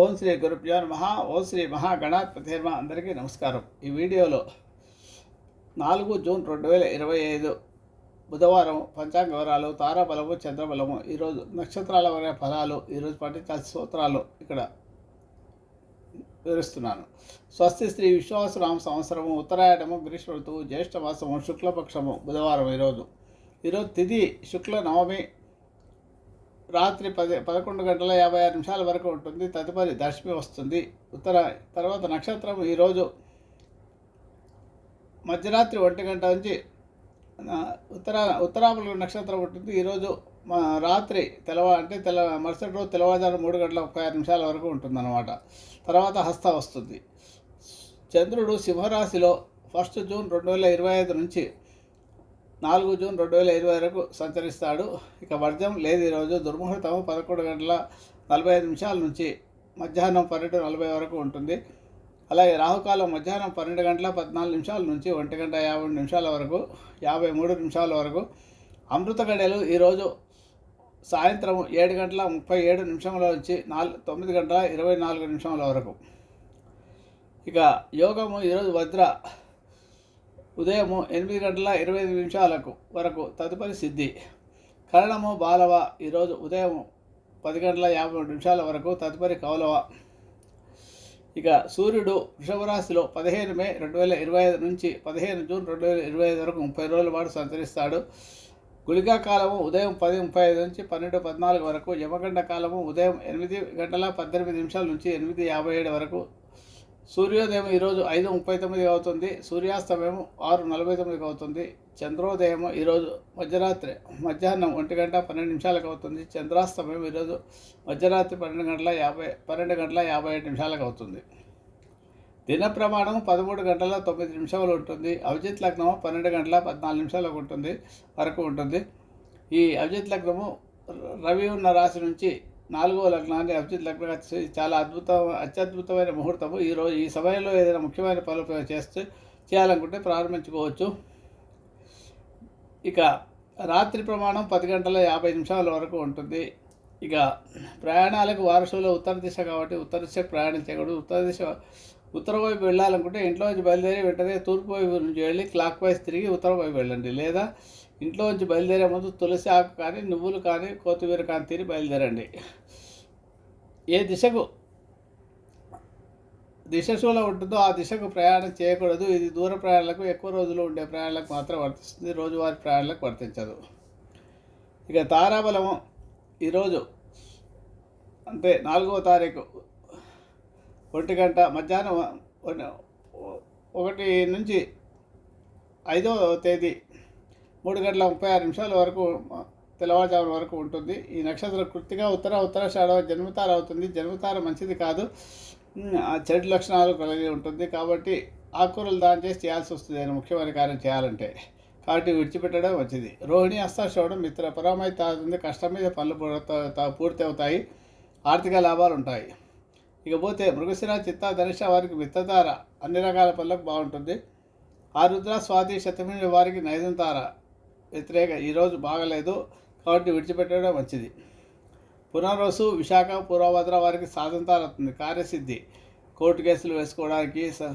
ఓం శ్రీ గురుభ్యో నమ. ఓం శ్రీ మహాగణాధిపతిర్మ అందరికీ నమస్కారం. ఈ వీడియోలో నాలుగు జూన్ రెండు వేల ఇరవై ఐదు బుధవారం పంచాంగ వివరాలు తారాబలము చంద్రబలము ఈరోజు నక్షత్రాల వారి ఫలాలు ఈరోజు పఠించాల్సిన సూత్రాలు ఇక్కడ వివరిస్తున్నాను. స్వస్తి శ్రీ విశ్వాసరామ సంవత్సరము ఉత్తరాయణము గ్రీష్మ ఋతువు జ్యేష్ఠ మాసము శుక్లపక్షము బుధవారం ఈరోజు ఈరోజు తిథి శుక్ల నవమి రాత్రి పది పదకొండు గంటల యాభై ఆరు నిమిషాల వరకు ఉంటుంది. తదుపరి దశమి వస్తుంది. ఉత్తర తర్వాత నక్షత్రం ఈరోజు మధ్యరాత్రి ఒంటి గంట నుంచి ఉత్తర ఉత్తరాములు నక్షత్రం ఉంటుంది. ఈరోజు మా రాత్రి తెలవ అంటే తెల్ల మరుసటి రోజు తెల్లవారుజాము మూడు గంటల ముప్పై ఆరు నిమిషాల వరకు ఉంటుందన్నమాట. తర్వాత హస్త వస్తుంది. చంద్రుడు సింహరాశిలో ఫస్ట్ జూన్ రెండు వేల ఇరవై ఐదు నుంచి నాలుగు జూన్ రెండు వేల ఇరవై వరకు సంచరిస్తాడు. ఇక వర్జం లేదు ఈరోజు. దుర్ముహూర్తం పదకొండు గంటల నలభై ఐదు నిమిషాల నుంచి మధ్యాహ్నం పన్నెండు నలభై వరకు ఉంటుంది. అలాగే రాహుకాలం మధ్యాహ్నం పన్నెండు గంటల పద్నాలుగు నిమిషాల నుంచి ఒంటి గంట యాభై నిమిషాల వరకు యాభై మూడు నిమిషాల వరకు అమృత గడియలు ఈరోజు సాయంత్రం ఏడు గంటల ముప్పై ఏడు నిమిషంలో నుంచి నాలుగు తొమ్మిది గంటల ఇరవై నాలుగు నిమిషముల వరకు. ఇక యోగము ఈరోజు వజ్ర ఉదయము ఎనిమిది గంటల ఇరవై ఐదు నిమిషాలకు వరకు తదుపరి సిద్ధి. కరణము బాలవ ఈరోజు ఉదయం పది గంటల యాభై మూడు నిమిషాల వరకు తదుపరి కౌలవ. ఇక సూర్యుడు వృషభరాశిలో పదిహేను మే రెండు వేల ఇరవై ఐదు నుంచి పదిహేను జూన్ రెండు వేల ఇరవై ఐదు వరకు ముప్పై రోజుల పాటు సంచరిస్తాడు. గుళికా కాలము ఉదయం పది ముప్పై ఐదు నుంచి పన్నెండు పద్నాలుగు వరకు యమగండ కాలము ఉదయం ఎనిమిది గంటల పద్దెనిమిది నిమిషాల నుంచి ఎనిమిది యాభై ఏడు వరకు సూర్యోదయం ఈరోజు ఐదు ముప్పై తొమ్మిది అవుతుంది సూర్యాస్తమయం ఆరు నలభై తొమ్మిదికి అవుతుంది చంద్రోదయం ఈరోజు మధ్యరాత్రి మధ్యాహ్నం ఒంటి గంట పన్నెండు నిమిషాలకు అవుతుంది చంద్రాస్తమయం ఈరోజు మధ్యరాత్రి పన్నెండు గంటల యాభై పన్నెండు గంటల యాభై ఐదు నిమిషాలకు అవుతుంది. దిన ప్రమాణం పదమూడు గంటల తొమ్మిది నిమిషాలు ఉంటుంది అభిజిత్ లగ్నం పన్నెండు గంటల పద్నాలుగు నిమిషాలకు ఉంటుంది వరకు ఉంటుంది. ఈ అభిజిత్ లగ్నము రవి ఉన్న రాశి నుంచి నాలుగో లగ్నాన్ని అభిజిత్ లగ్నంగా చాలా అద్భుతం అత్యద్భుతమైన ముహూర్తము. ఈరోజు ఈ సమయంలో ఏదైనా ముఖ్యమైన పనులు చేస్తే చేయాలనుకుంటే ప్రారంభించుకోవచ్చు. ఇక రాత్రి ప్రమాణం పది గంటల యాభై నిమిషాల వరకు ఉంటుంది. ఇక ప్రయాణాలకు వారసులో ఉత్తర దిశ కాబట్టి ఉత్తర దిశ ప్రయాణించకూడదు. ఉత్తర దిశ ఉత్తర వైపు వెళ్ళాలనుకుంటే ఇంట్లో నుంచి బయలుదేరి వెంటనే తూర్పు వైపు నుంచి వెళ్ళి క్లాక్ వైజ్ తిరిగి ఉత్తర వైపు వెళ్ళండి. లేదా ఇంట్లో నుంచి బయలుదేరే ముందు తులసి ఆకు కానీ నువ్వులు కానీ కొత్తిమీర కానీ తిని బయలుదేరండి. ఏ దిశకు దిశశూల ఉంటుందో ఆ దిశకు ప్రయాణం చేయకూడదు. ఇది దూర ప్రయాణాలకు ఎక్కువ రోజులు ఉండే ప్రయాణాలకు మాత్రం వర్తిస్తుంది. రోజువారీ ప్రయాణాలకు వర్తించదు. ఇక తారాబలము ఈరోజు అంటే నాలుగవ తారీఖు ఒంటి గంట మధ్యాహ్నం ఒకటి నుంచి ఐదవ తేదీ మూడు గంటల ముప్పై ఆరు నిమిషాల వరకు తెల్లవారుజామున వరకు ఉంటుంది. ఈ నక్షత్రం కృతిగా ఉత్తర ఉత్తర షాడవ జన్మతార అవుతుంది. జన్మతార మంచిది కాదు. ఆ చెడు లక్షణాలు కలిగి ఉంటుంది. కాబట్టి ఆకుకూరలు దాని చేసి చేయాల్సి వస్తుంది. అని ముఖ్యమైన కార్యం చేయాలంటే. కాబట్టి విడిచిపెట్టడం మంచిది. రోహిణి హస్తాశ్రవణం మిత్ర పరమై తాగుతుంది. కష్టం మీద పనులు పూర్తి అవుతాయి. ఆర్థిక లాభాలు ఉంటాయి. ఇకపోతే మృగశిర చిత్త ధనుష వారికి మిత్రతార అన్ని రకాల పనులకు బాగుంటుంది. ఆరుద్ర స్వాతి శతమిని వారికి నైదంతార వ్యతిరేక. ఈరోజు బాగలేదు కాబట్టి విడిచిపెట్టడం మంచిది. పునర్వసు విశాఖ పూర్వభద్ర వారికి స్వాతంత్రాలు వస్తుంది. కార్యసిద్ధి. కోర్టు కేసులు వేసుకోవడానికి స-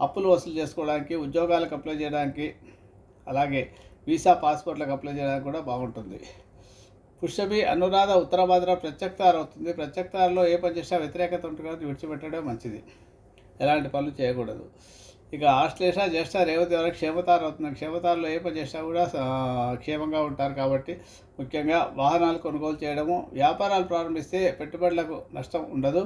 అప్పులు వసూలు చేసుకోవడానికి ఉద్యోగాలకు అప్లై చేయడానికి అలాగే వీసా పాస్పోర్ట్లకు అప్లై చేయడానికి కూడా బాగుంటుంది. పుష్యమి అనురాధ ఉత్తరభద్ర ప్రత్యక్తార అవుతుంది ప్రత్యక్తారలో ఏ పని చేసినా వ్యతిరేకత ఉంటుంది కాబట్టి విడిచిపెట్టడం మంచిది. ఎలాంటి పనులు చేయకూడదు. ఇక ఆశ్లేష జ్యేష్ఠ రేవతి వరకు క్షేమతారు అవుతుంది క్షేమతారలో ఏ పని చేసినా కూడా క్షేమంగా ఉంటారు కాబట్టి ముఖ్యంగా వాహనాలు కొనుగోలు చేయడము వ్యాపారాలు ప్రారంభిస్తే పెట్టుబడులకు నష్టం ఉండదు.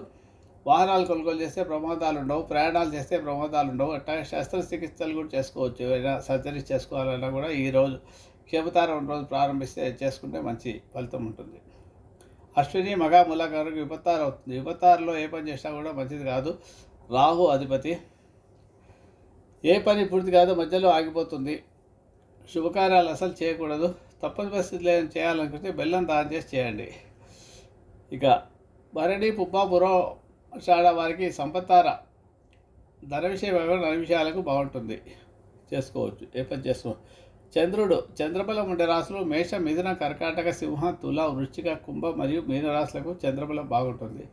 వాహనాలు కొనుగోలు చేస్తే ప్రమాదాలు ఉండవు. ప్రయాణాలు చేస్తే ప్రమాదాలు ఉండవు. అట్లాగే శస్త్రచికిత్సలు కూడా చేసుకోవచ్చు. ఏదైనా సర్జరీ చేసుకోవాలన్నా కూడా ఈరోజు క్షేమతారం రోజు ప్రారంభిస్తే చేసుకుంటే మంచి ఫలితం ఉంటుంది. అశ్విని మగ ముల విపత్తారు అవుతుంది. విపత్తారులో ఏ పని చేసినా కూడా మంచిది కాదు. రాహు అధిపతి. ఏ పని పూర్తి కాదో మధ్యలో ఆగిపోతుంది. శుభకార్యాలు అసలు చేయకూడదు. తప్పని పరిస్థితులు ఏమైనా చేయాలనుకుంటే బెల్లం దానం చేసి చేయండి. ఇక భరణి పుబ్బ షాడ వారికి సంపత్తార. ధన విషయం ధన విషయాలకు బాగుంటుంది. చేసుకోవచ్చు. ఏ పని చేసుకో. చంద్రుడు చంద్రబలం ఉండే రాశులు మేష మిథున కర్కాటక సింహ తుల వృశ్చిక కుంభ మరియు మీన రాశులకు చంద్రబలం బాగుంటుంది.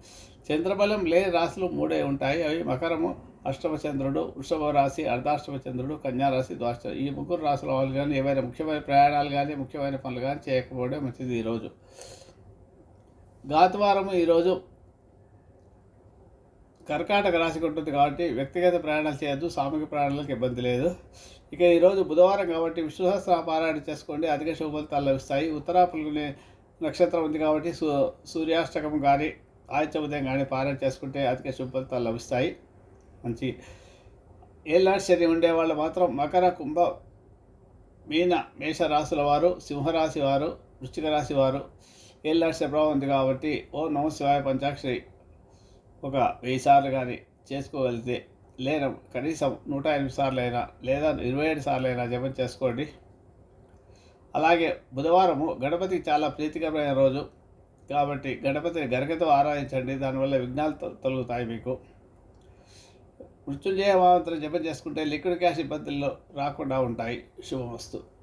చంద్రబలం లేని రాశులు మూడే ఉంటాయి. అవి మకరము అష్టమచంద్రుడు వృషభ రాశి అర్ధాష్టమచంద్రుడు కన్యారాశి కన్యా రాశి ద్వాష్ట ఈ ముగ్గురు రాశుల వాళ్ళు కానీ ఏవైనా ముఖ్యమైన ప్రయాణాలు కానీ ముఖ్యమైన పనులు కానీ చేయకపోవడం మంచిది ఈరోజు. గాతువారము ఈరోజు కర్కాటక రాశికి ఉంటుంది కాబట్టి వ్యక్తిగత ప్రయాణాలు చేయొద్దు సామూహిక ప్రయాణాలకు ఇబ్బంది లేదు. ఇక ఈరోజు బుధవారం కాబట్టి విశ్వసహస్ర పారాయణ చేసుకోండి. అధిక శుభ లభిస్తాయి. ఉత్తరా నక్షత్రం ఉంది కాబట్టి సూ సూర్యాష్టకం కానీ ఆదిత్య ఉదయం కానీ పారాయణ చేసుకుంటే అధిక శుభ లభిస్తాయి. మంచి ఏళ్ళనాటి ఉండేవాళ్ళు ఉండే వాళ్ళు మాత్రం మకర కుంభ మీన మేషరాశుల వారు సింహరాశి వారు వృశ్చిక రాశి వారు ఏళ్ళనాటి ప్రభావం ఉంది కాబట్టి ఓ నమ శివాయ పంచాక్షరి ఒక వెయ్యి సార్లు కానీ చేసుకోగలిగితే లేదా కనీసం నూట ఎనిమిది సార్లు అయినా లేదా ఇరవై ఏడు సార్లు అయినా జపం చేసుకోండి. అలాగే బుధవారము గణపతికి చాలా ప్రీతికరమైన రోజు కాబట్టి గణపతిని గరికతో ఆరాధించండి. దానివల్ల విఘ్నాలు తొ- తొలగుతాయి మీకు. మృత్యుంజయ మంత్రం జపం చేసుకుంటే లిక్విడ్ క్యాష్ ఇబ్బందుల్లో రాకుండా ఉంటాయి. శుభమస్తు.